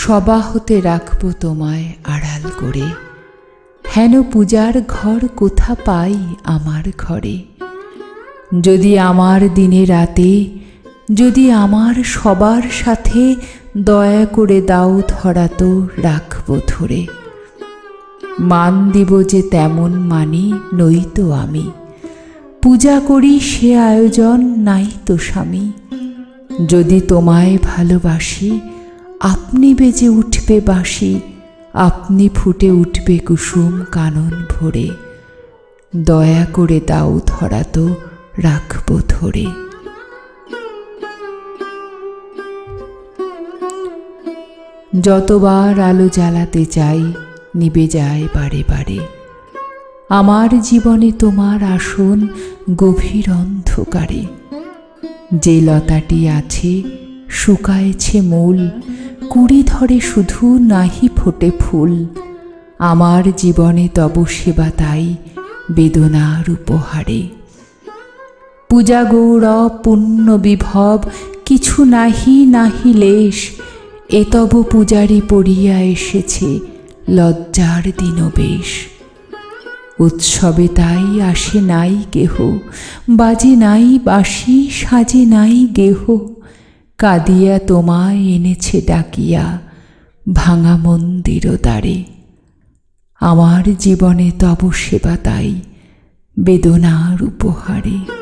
সবা হতে রাখব তোমায় আড়াল করে। হেন পূজার ঘর কোথা পাই আমার ঘরে? যদি আমার দিনে রাতে, যদি আমার সবার সাথে দয়া করে দাও ধরা তো রাখব ধরে। মান দিব যে তেমন মানি নই তো আমি। পূজা করি সে আয়োজন নাই তো স্বামী। যদি তোমায় ভালোবাসি আপনি বেজে উঠবে বাসি আপনি ফুটে উঠবে কুসুম কানন ভরে। দয়া করে দাও ধরা তো, রাখব ধরে। যতবার আলো জ্বালাতে চাই, নিবে যায় বারে বারে। আমার জীবনে তোমার আসন গভীর অন্ধকারে। যে লতাটি আছে, শুকায়েছে মূল কুড়ি ধরে শুধু নাহি ফোটে ফুল। আমার জীবনে তব সেবা তাই বেদনার উপহারে পূজা গৌরব, পুণ্য বিভব, কিছু নাহি নাহি লেশ, এ তব পূজারি পড়িয়া এসেছে লজ্জার দিনবেশ। উৎসবে তাই আসে নাই কেহ, বাজে নাই বাসি সাজে নাই গেহ কাঁদিয়া তোমায় এনেছে ডাকিয়া ভাঙা মন্দির দ্বারে। আমার জীবনে তব সেবা তাই বেদনার উপহারে।